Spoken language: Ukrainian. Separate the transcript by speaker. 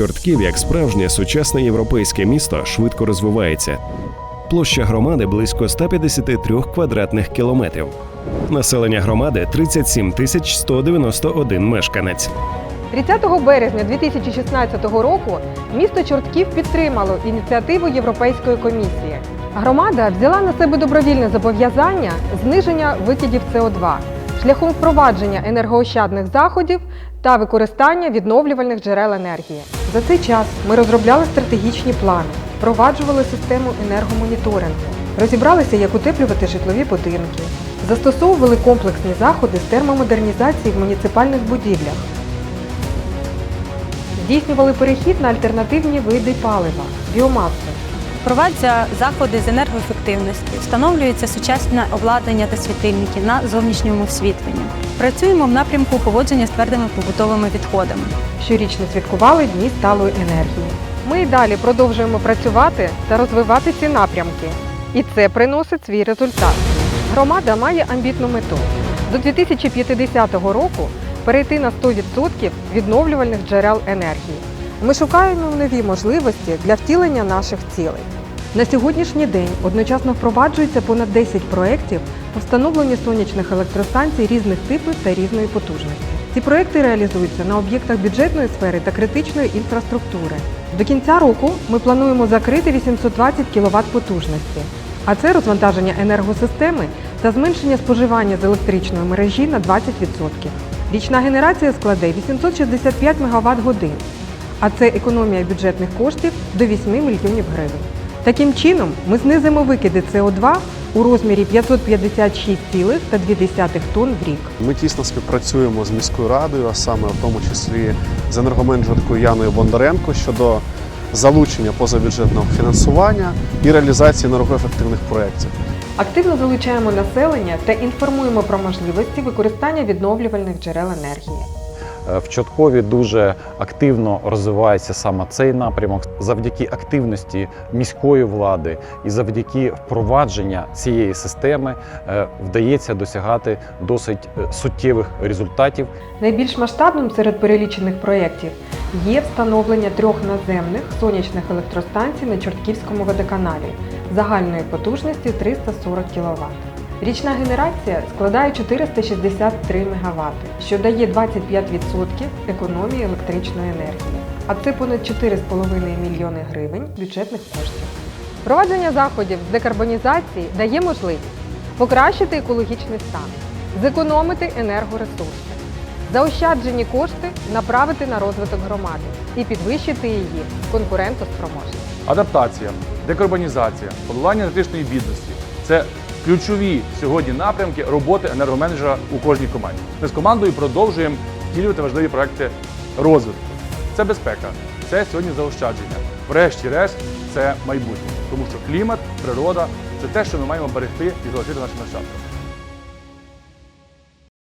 Speaker 1: Чортків, як справжнє сучасне європейське місто, швидко розвивається. Площа громади близько 153 квадратних кілометрів. Населення громади 37 тисяч 191 мешканець.
Speaker 2: 30 березня 2016 року місто Чортків підтримало ініціативу Європейської комісії. Громада взяла на себе добровільне зобов'язання зниження викидів СО2 шляхом впровадження енергоощадних заходів та використання відновлювальних джерел енергії. За цей час ми розробляли стратегічні плани, впроваджували систему енергомоніторингу, розібралися, як утеплювати житлові будинки, застосовували комплексні заходи з термомодернізації в муніципальних будівлях, здійснювали перехід на альтернативні види палива, біомаси.
Speaker 3: Впроваджується заходи з енергоефективності, встановлюється сучасне обладнання та світильники на зовнішньому освітленні. Працюємо в напрямку поводження з твердими побутовими відходами.
Speaker 2: Щорічно святкували Дні сталої енергії. Ми й далі продовжуємо працювати та розвивати ці напрямки. І це приносить свій результат. Громада має амбітну мету до 2050 року перейти на 100% відновлювальних джерел енергії. Ми шукаємо нові можливості для втілення наших цілей. На сьогоднішній день одночасно впроваджується понад 10 проєктів по встановленню сонячних електростанцій різних типів та різної потужності. Ці проекти реалізуються на об'єктах бюджетної сфери та критичної інфраструктури. До кінця року ми плануємо закрити 820 кВт потужності, а це розвантаження енергосистеми та зменшення споживання з електричної мережі на 20%. Річна генерація складе 865 МВт годин, а це економія бюджетних коштів до 8 мільйонів гривень. Таким чином, ми знизимо викиди СО2 у розмірі 556,2 тонн в рік.
Speaker 4: Ми тісно співпрацюємо з міською радою, а саме в тому числі з енергоменеджеркою Яною Бондаренко щодо залучення позабюджетного фінансування і реалізації енергоефективних проєктів.
Speaker 2: Активно залучаємо населення та інформуємо про можливості використання відновлювальних джерел енергії.
Speaker 5: Е, В Чорткові дуже активно розвивається саме цей напрямок. Завдяки активності міської влади і завдяки впровадження цієї системи е, вдається досягати досить е, суттєвих результатів.
Speaker 2: Найбільш масштабним серед перелічених проєктів є встановлення трьох наземних сонячних електростанцій на Чортківському водоканалі загальної потужності 340 кВт. Річна генерація складає 463 МВт, що дає 25% економії електричної енергії. А це понад 4,5 мільйони гривень бюджетних коштів. Впровадження заходів з декарбонізації дає можливість покращити екологічний стан, зекономити енергоресурси, заощаджені кошти направити на розвиток громади і підвищити її конкурентоспроможність.
Speaker 6: Адаптація, декарбонізація, подолання енергетичної бідності це ключові сьогодні напрямки роботи енергоменеджера у кожній команді. Ми з командою продовжуємо втілювати важливі проекти розвитку. Це безпека, це сьогодні заощадження. Врешті-решт, це майбутнє, тому що клімат, природа це те, що ми маємо берегти і залишити нашим нащадкам.